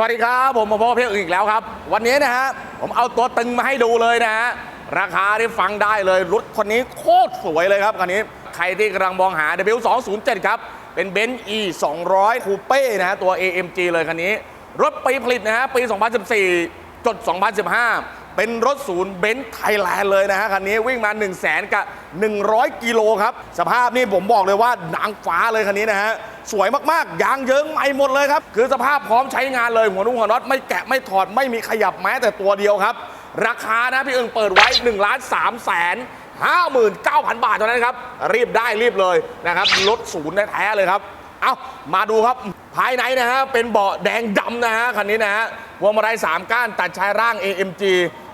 สวัสดีครับผมมาพบกับพี่อึ่งอีกแล้วครับ วันนี้นะฮะผมเอาตัวตึงมาให้ดูเลยนะฮะราคาที่ฟังได้เลยรถคนนี้โคตรสวยเลยครับคันนี้ใครที่กำลังมองหา W207 ครับเป็นเบนซ์ E 200คูเป้นะฮะตัว AMG เลยคันนี้ รถปีผลิตนะฮะปี 2014จด2015 เป็นรถศูนย์เบนซ์ไทยแลนด์เลยนะฮะคันนี้วิ่งมา 1 0 0 0 0แสนกับ100 กิโลครับสภาพนี่ผมบอกเลยว่านางฟ้าเลยคันนี้นะฮะ สวยมากๆยางเยิ้งใหม่หมดเลยครับ คือสภาพพร้อมใช้งานเลยหัวนุ่งหัวน็อตไม่แกะไม่ถอดไม่มีขยับแม้แต่ตัวเดียวครับ ราคานะพี่เอิงเปิดไว้1ล้าน3แสน59,000บาทเท่านั้นครับ รีบได้รีบเลยนะครับรถศูนย์แท้เลยครับเอามาดูครับภายในนะฮะเป็นเบาะแดงดำนะฮะคันนี้นะฮะพวงมาลัย3ก้านตัดชายร่าง AMG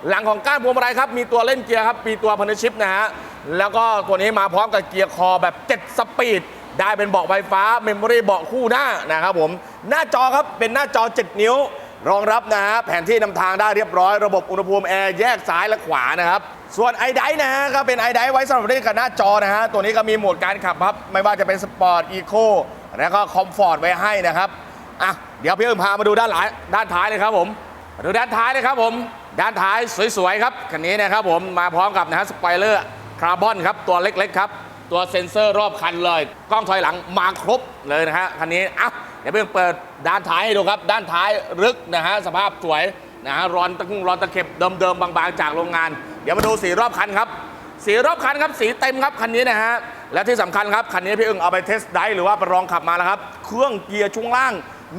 หลังของก้านพวงมาลัยครับมีตัวเล่นเกียร์ครับมีตัวพันธชิปนะฮะแล้วก็ตัวนี้มาพร้อมกับเกียร์คอแบบ 7 สปีด ได้เป็นเบาะไฟฟ้าเมมโมรี่เบาะคู่หน้านะครับผม หน้าจอครับเป็นหน้าจอ 7 นิ้ว รองรับนะฮะแผนที่นำทางได้เรียบร้อยระบบอุณหภูมิแอร์แยกซ้ายและขวานะครับ ส่วนไอไดนะฮะก็เป็นไอไดไว้สำหรับเล่นกับหน้าจอนะฮะตัวนี้ก็มีโหมดการขับครับไม่ว่าจะเป็นสปอร์ตอีโคแล้วก็คอมฟอร์ตไว้ให้นะครับอะเดี๋ยวพี่เอิญพามาดูด้านหลังด้านท้ายเลยครับผมมาดูด้านท้ายเลยครับผม ด้านท้ายสวยๆครับคันนี้นะครับผมมาพร้อมกับนะฮะสปอยเลอร์คาร์บอนครับตัวเล็กๆครับ ตัวเซ็นเซอร์รอบคันเลย กล้องถอยหลังมาครบเลยนะฮะคันนี้อะเดี๋ยวเพิ่งเปิดด้านท้ายให้ดูครับ ด้านท้ายลึกนะฮะสภาพสวยนะฮะรอนตะกุ่งรอนตะเข็บเดิมๆบางๆจากโรงงาน เดี๋ยวมาดูสีรอบคันครับ สีรอบคันครับสีเต็มครับคันนี้นะฮะและที่สำคัญครับคันนี้พี่อึงเอาไปเทสได์หรือว่าไปลองขับมาแล้วครับ เครื่องเกียร์ช่วงล่าง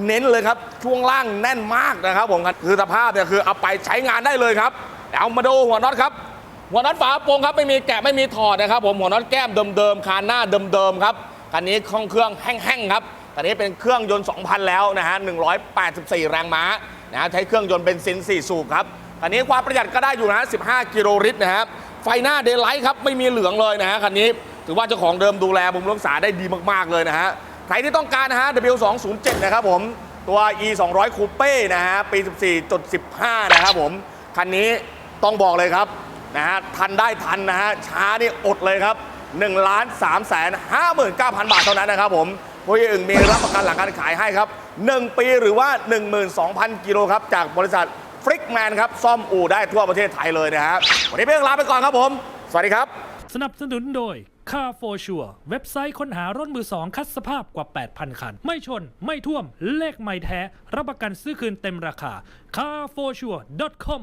เน้นเลยครับช่วงล่างแน่นมากนะครับผมคือสภาพเนี่ยคือเอาไปใช้งานได้เลยครับเอามาดูหัวน็อตครับ หัวน็อตฝาโปร่งครับไม่มีแกะไม่มีถอดนะครับ ผมหัวน็อตแก้มเดิมๆคานหน้าเดิมๆครับคันนี้ห้องเครื่องแห้งๆครับคันนี้เป็นเครื่องยนต์ 2,000 แล้วนะฮะ184 แรงม้านะฮะใช้เครื่องยนต์เบนซิน 4 สูบครับคันนี้ความประหยัดก็ได้อยู่นะฮะ15 กิโลลิตรนะครับไฟหน้าเดย์ไลท์ครับไม่มีเหลืองเลยนะฮะคันนี้ถือว่าเจ้าของเดิมดูแลบำรุงรักษาได้ดีมากๆเลยนะฮะใครที่ต้องการนะฮะ W207 นะครับผมตัว E 200 Coupe นะฮะปี 14.15 นะครับผม คันนี้ต้องบอกเลยครับ นะฮะทันได้ทันนะฮะช้านี่อดเลยครับ1ล้าน3แสน59,000 บาทเท่านั้นนะครับผมผู้อื่นมีรับประกันหลังการขายให้ครับ 1 ปีหรือว่า 12,000 กิโลครับ จากบริษัทฟริกแมนครับ ซ่อมอู่ได้ทั่วประเทศไทยเลยนะฮะวันนี้เพียงลาไปก่อนครับผม สวัสดีครับ สนับสนุนโดย Car for Sure เว็บไซต์ค้นหารถมือสองคัดสภาพกว่า 8,000 คัน ไม่ชนไม่ท่วมเลขไม่แท้ รับประกันซื้อคืนเต็มราคา carforsure.com